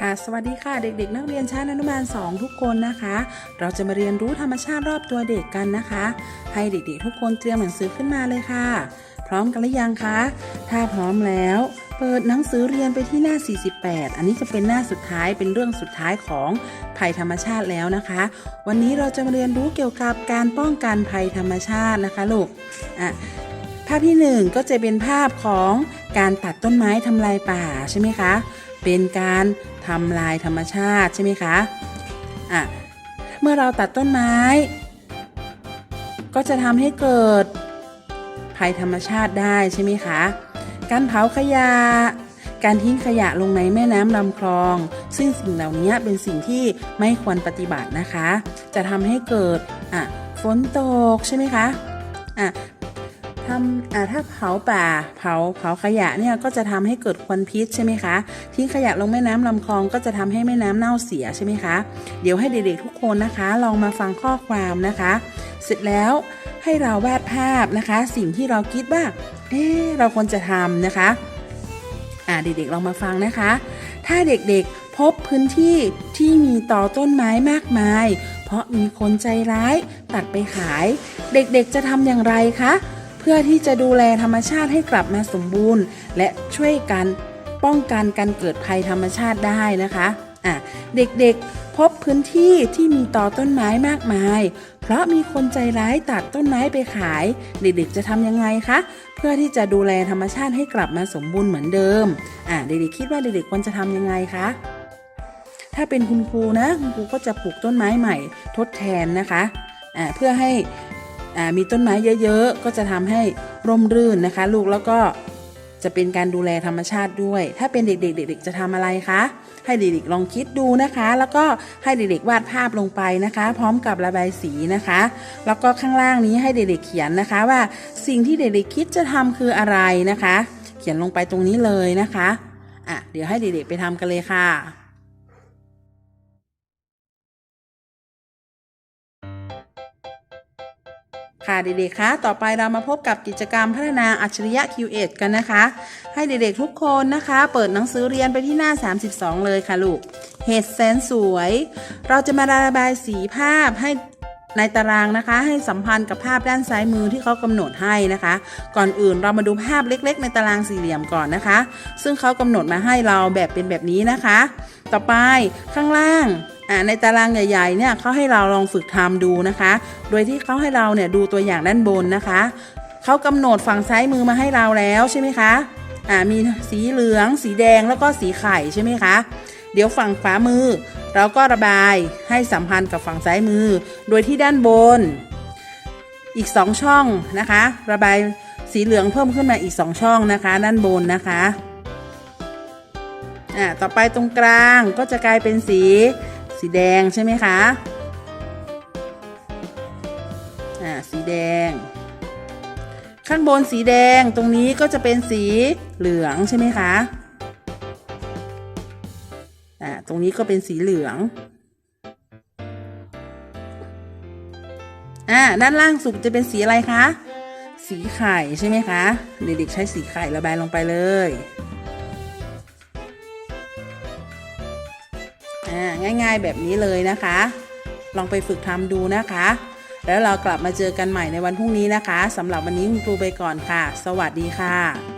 ค่ะสวัสดีค่ะเด็กๆ นักเรียนชั้นอนุบาล 2 ทุกคนนะคะ เราจะมาเรียนรู้ธรรมชาติรอบตัวเด็กกันนะคะ ให้เด็กๆ ทุกคนเตรียมหนังสือขึ้นมาเลยค่ะ พร้อมกันหรือยังคะ ถ้าพร้อมแล้ว เปิดหนังสือเรียนไปที่หน้า 48 อันนี้จะเป็นหน้าสุดท้ายเป็นเรื่องสุดท้ายของภัยธรรมชาติแล้วนะคะ วันนี้เราจะมาเรียนรู้เกี่ยวกับการป้องกันภัยธรรมชาตินะคะลูกอะภาพที่หนึ่งก็จะเป็นภาพของการตัดต้นไม้ทำลายป่าใช่ไหมคะ เป็นการทำลายธรรมชาติใช่ไหมคะอะเมื่อเราตัดต้นไม้ ก็จะทำให้เกิดภัยธรรมชาติได้ใช่ไหมคะ การเผาขยะ การทิ้งขยะลงในแม่น้ำลำคลอง ซึ่งสิ่งเหล่านี้เป็นสิ่งที่ไม่ควรปฏิบัตินะคะ จะทำให้เกิดอะฝนตกใช่ไหมคะอะ ทำอ่าถ้าเผาป่า เผาเผาขยะเนี่ยก็จะทำให้เกิดควันพิษใช่ไหมคะ ทิ้งขยะลงแม่น้ำลำคลองก็จะทำให้แม่น้ำเน่าเสียใช่ไหมคะ เดี๋ยวให้เด็กๆทุกคนนะคะ ลองมาฟังข้อความนะคะ เสร็จแล้วให้เราวาดภาพนะคะ สิ่งที่เราคิดว่าเอ๊เราควรจะทำนะคะอ่าเด็กๆลองมาฟังนะคะ ถ้าเด็กๆพบพื้นที่ที่มีต่อต้นไม้มากมาย เพราะมีคนใจร้ายตัดไปขาย เด็กๆจะทำอย่างไรคะ พื่อที่จะดูแลธรรมชาติให้กลับมาสมบูรณ์ และช่วยกันป้องกันการเกิดภัยธรรมชาติได้นะคะอะเด็กๆพบพื้นที่ที่มีต่อต้นไม้มากมาย เพราะมีคนใจร้ายตัดต้นไม้ไปขาย เด็กๆจะทำยังไงคะ เพื่อที่จะดูแลธรรมชาติให้กลับมาสมบูรณ์เหมือนเดิมอะเด็กๆคิดว่าเด็กๆควรจะทำยังไงคะถ้าเป็นคุณครูนะคุณครูก็จะปลูกต้นไม้ใหม่ทดแทนนะคะอะเพื่อให้ มีต้นไม้เยอะๆ ก็จะทำให้ร่มรื่นนะคะ ลูกแล้วก็จะเป็นการดูแลธรรมชาติด้วย ถ้าเป็นเด็กๆเด็กๆจะทำอะไรคะ ให้เด็กๆลองคิดดูนะคะ แล้วก็ให้เด็กๆวาดภาพลงไปนะคะ พร้อมกับระบายสีนะคะ แล้วก็ข้างล่างนี้ให้เด็กๆเขียนนะคะ ว่าสิ่งที่เด็กๆคิดจะทำคืออะไรนะคะ เขียนลงไปตรงนี้เลยนะคะอะเดี๋ยวให้เด็กๆไปทำกันเลยค่ะ ค่ะเด็กๆคะต่อไปเรามาพบกับกิจกรรมพัฒนาอัจฉริยะ Q8 กันนะคะ ให้เด็กๆทุกคนนะคะ เปิดหนังสือเรียนไปที่หน้า 32 เลยค่ะลูกเห็ดแสนสวย เราจะมาระบายสีภาพให้ ในตารางนะคะให้สัมพันธ์กับภาพด้านซ้ายมือที่เขากำหนดให้นะคะ ก่อนอื่นเรามาดูภาพเล็ก ๆ ในตารางสี่เหลี่ยมก่อนนะคะ ซึ่งเขากำหนดมาให้เราแบบเป็นแบบนี้นะคะ ต่อไปข้างล่างในตารางใหญ่ๆเนี่ยเขาให้เราลองฝึกทำดูนะคะ โดยที่เขาให้เราเนี่ยดูตัวอย่างด้านบนนะคะเขากำหนดฝั่งซ้ายมือมาให้เราแล้วใช่ไหมคะมีสีเหลือง สีแดงแล้วก็สีไข่ใช่ไหมคะ เดี๋ยวฝั่งขวามือ เราก็ระบายให้สัมพันธ์กับฝั่งซ้ายมือ โดยที่ด้านบน อีกสองช่องนะคะ ระบายสีเหลืองเพิ่มขึ้นมาอีกสองช่องนะคะ ด้านบนนะคะอ่าต่อไปตรงกลางก็จะกลายเป็นสีสีแดงใช่ไหมคะอ่าสีแดง ข้างบนสีแดงตรงนี้ก็จะเป็นสีเหลืองใช่ไหมคะ อ่าตรงนี้ก็เป็นสีเหลืองอ่าด้านล่างสุดจะเป็นสีอะไรคะสีไข่ใช่ไหมคะ เด็กๆใช้สีไข่ระบายลงไปเลยอ่าง่ายๆแบบนี้เลยนะคะ ลองไปฝึกทำดูนะคะ แล้วเรากลับมาเจอกันใหม่ในวันพรุ่งนี้นะคะสำหรับวันนี้คุณครูไปก่อนค่ะ สวัสดีค่ะ